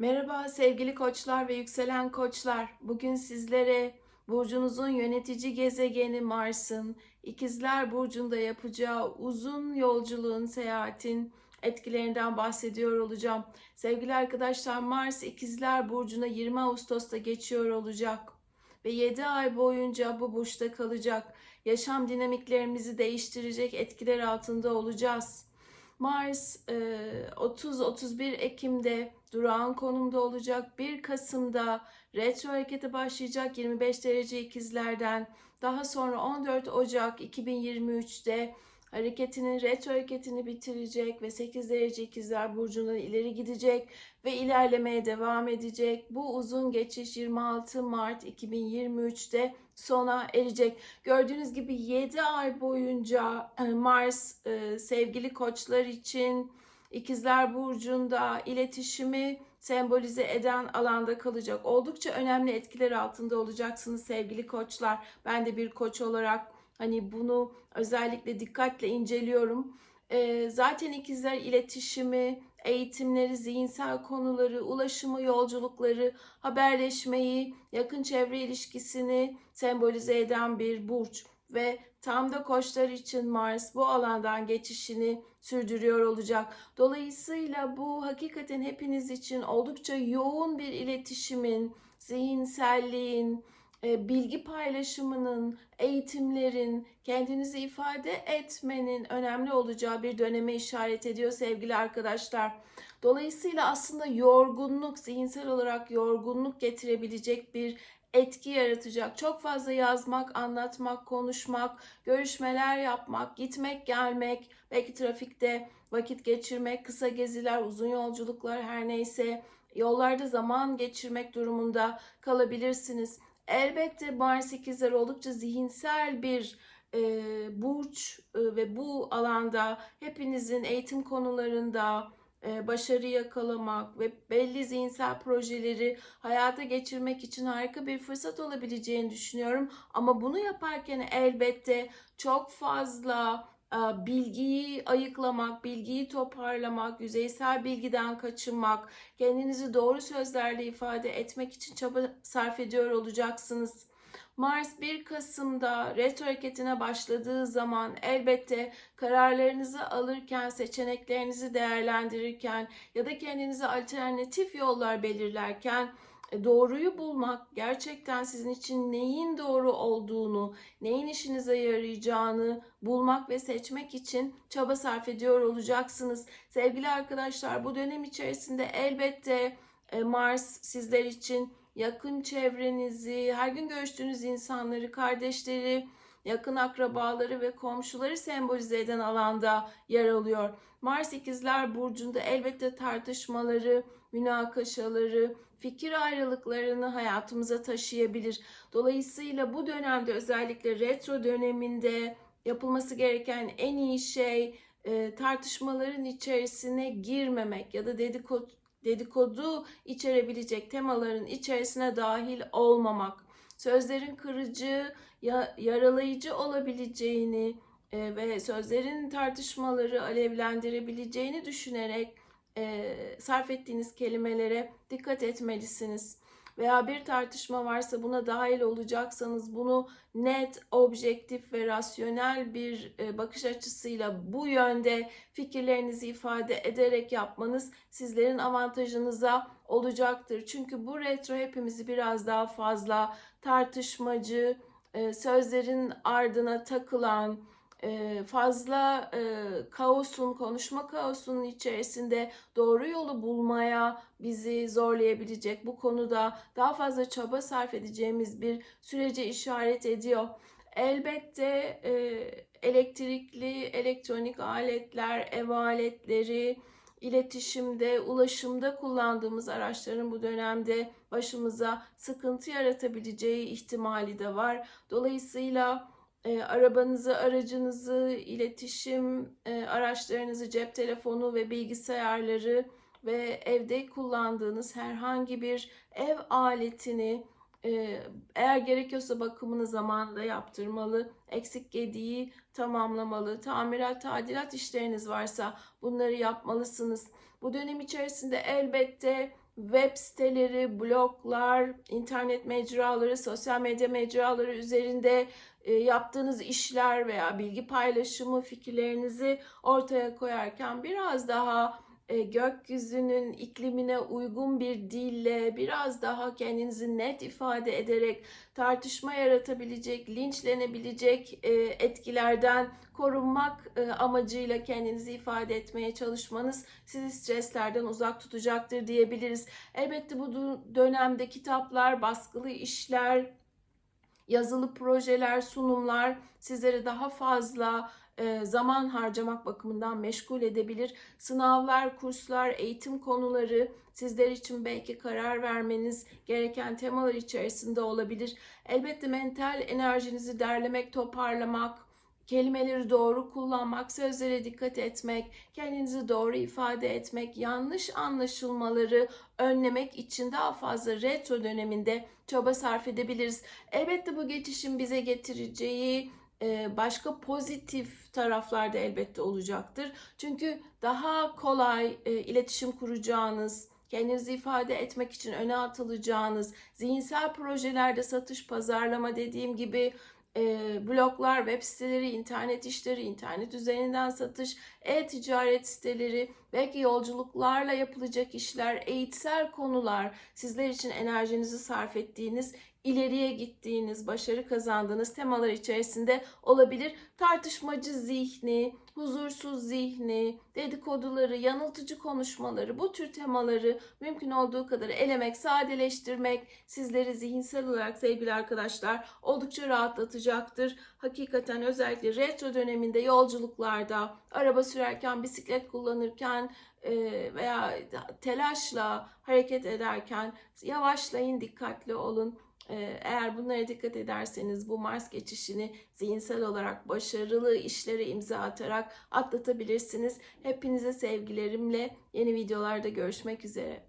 Merhaba sevgili koçlar ve yükselen koçlar. Bugün sizlere burcunuzun yönetici gezegeni Mars'ın İkizler Burcu'nda yapacağı uzun yolculuğun, seyahatin etkilerinden bahsediyor olacağım. Sevgili arkadaşlar Mars İkizler Burcu'na 20 Ağustos'ta geçiyor olacak ve 7 ay boyunca bu burçta kalacak. Yaşam dinamiklerimizi değiştirecek etkiler altında olacağız. Mars e, 30-31 Ekim'de durağan konumda olacak. 1 Kasım'da retro harekete başlayacak 25 derece ikizlerden. Daha sonra 14 Ocak 2023'te hareketinin retro hareketini bitirecek ve 8 derece ikizler burcundan ileri gidecek ve ilerlemeye devam edecek. Bu uzun geçiş 26 Mart 2023'te sona erecek. Gördüğünüz gibi 7 ay boyunca e, Mars e, sevgili koçlar için İkizler Burcu'nda iletişimi sembolize eden alanda kalacak. Oldukça önemli etkiler altında olacaksınız sevgili koçlar. Ben de bir koç olarak hani bunu özellikle dikkatle inceliyorum. Ee, zaten ikizler iletişimi, eğitimleri, zihinsel konuları, ulaşımı, yolculukları, haberleşmeyi, yakın çevre ilişkisini sembolize eden bir burç ve tam da koçlar için Mars bu alandan geçişini sürdürüyor olacak. Dolayısıyla bu hakikaten hepiniz için oldukça yoğun bir iletişimin, zihinselliğin, bilgi paylaşımının, eğitimlerin, kendinizi ifade etmenin önemli olacağı bir döneme işaret ediyor sevgili arkadaşlar. Dolayısıyla aslında yorgunluk, zihinsel olarak yorgunluk getirebilecek bir etki yaratacak. Çok fazla yazmak, anlatmak, konuşmak, görüşmeler yapmak, gitmek, gelmek, belki trafikte vakit geçirmek, kısa geziler, uzun yolculuklar her neyse yollarda zaman geçirmek durumunda kalabilirsiniz. Elbette Mars ikizler oldukça zihinsel bir e, burç e, ve bu alanda hepinizin eğitim konularında e, başarı yakalamak ve belli zihinsel projeleri hayata geçirmek için harika bir fırsat olabileceğini düşünüyorum. Ama bunu yaparken elbette çok fazla bilgiyi ayıklamak, bilgiyi toparlamak, yüzeysel bilgiden kaçınmak, kendinizi doğru sözlerle ifade etmek için çaba sarf ediyor olacaksınız. Mars 1 Kasım'da retro hareketine başladığı zaman elbette kararlarınızı alırken, seçeneklerinizi değerlendirirken ya da kendinize alternatif yollar belirlerken doğruyu bulmak, gerçekten sizin için neyin doğru olduğunu, neyin işinize yarayacağını bulmak ve seçmek için çaba sarf ediyor olacaksınız. Sevgili arkadaşlar bu dönem içerisinde elbette e, Mars sizler için yakın çevrenizi, her gün görüştüğünüz insanları, kardeşleri, yakın akrabaları ve komşuları sembolize eden alanda yer alıyor. Mars ikizler burcunda elbette tartışmaları, münakaşaları, fikir ayrılıklarını hayatımıza taşıyabilir. Dolayısıyla bu dönemde özellikle retro döneminde yapılması gereken en iyi şey e, tartışmaların içerisine girmemek ya da dedikodu dedikodu içerebilecek temaların içerisine dahil olmamak, sözlerin kırıcı, ya, yaralayıcı olabileceğini e, ve sözlerin tartışmaları alevlendirebileceğini düşünerek e, sarf ettiğiniz kelimelere dikkat etmelisiniz veya bir tartışma varsa buna dahil olacaksanız bunu net, objektif ve rasyonel bir bakış açısıyla bu yönde fikirlerinizi ifade ederek yapmanız sizlerin avantajınıza olacaktır. Çünkü bu retro hepimizi biraz daha fazla tartışmacı, sözlerin ardına takılan, fazla e, kaosun, konuşma kaosunun içerisinde doğru yolu bulmaya bizi zorlayabilecek bu konuda daha fazla çaba sarf edeceğimiz bir sürece işaret ediyor. Elbette e, elektrikli, elektronik aletler, ev aletleri, iletişimde, ulaşımda kullandığımız araçların bu dönemde başımıza sıkıntı yaratabileceği ihtimali de var. Dolayısıyla e, arabanızı, aracınızı, iletişim e, araçlarınızı, cep telefonu ve bilgisayarları ve evde kullandığınız herhangi bir ev aletini e, eğer gerekiyorsa bakımını zamanında yaptırmalı, eksik gediği tamamlamalı, tamirat, tadilat işleriniz varsa bunları yapmalısınız. Bu dönem içerisinde elbette web siteleri, bloglar, internet mecraları, sosyal medya mecraları üzerinde yaptığınız işler veya bilgi paylaşımı fikirlerinizi ortaya koyarken biraz daha e, gökyüzünün iklimine uygun bir dille biraz daha kendinizi net ifade ederek tartışma yaratabilecek, linçlenebilecek e, etkilerden korunmak e, amacıyla kendinizi ifade etmeye çalışmanız sizi streslerden uzak tutacaktır diyebiliriz. Elbette bu dönemde kitaplar, baskılı işler, yazılı projeler, sunumlar sizleri daha fazla e, zaman harcamak bakımından meşgul edebilir. Sınavlar, kurslar, eğitim konuları sizler için belki karar vermeniz gereken temalar içerisinde olabilir. Elbette mental enerjinizi derlemek, toparlamak, kelimeleri doğru kullanmak, sözlere dikkat etmek, kendinizi doğru ifade etmek, yanlış anlaşılmaları önlemek için daha fazla retro döneminde çaba sarf edebiliriz. Elbette bu geçişin bize getireceği e, başka pozitif taraflar da elbette olacaktır. Çünkü daha kolay e, iletişim kuracağınız, kendinizi ifade etmek için öne atılacağınız, zihinsel projelerde satış, pazarlama dediğim gibi e, bloglar, web siteleri, internet işleri, internet üzerinden satış, e-ticaret siteleri, belki yolculuklarla yapılacak işler, eğitsel konular, sizler için enerjinizi sarf ettiğiniz, ileriye gittiğiniz, başarı kazandığınız temalar içerisinde olabilir. Tartışmacı zihni, huzursuz zihni, dedikoduları, yanıltıcı konuşmaları, bu tür temaları mümkün olduğu kadar elemek, sadeleştirmek sizleri zihinsel olarak sevgili arkadaşlar oldukça rahatlatacaktır. Hakikaten özellikle retro döneminde yolculuklarda, araba sürerken, bisiklet kullanırken e, veya telaşla hareket ederken yavaşlayın, dikkatli olun. E, Eğer bunlara dikkat ederseniz bu Mars geçişini zihinsel olarak başarılı işlere imza atarak atlatabilirsiniz. Hepinize sevgilerimle yeni videolarda görüşmek üzere.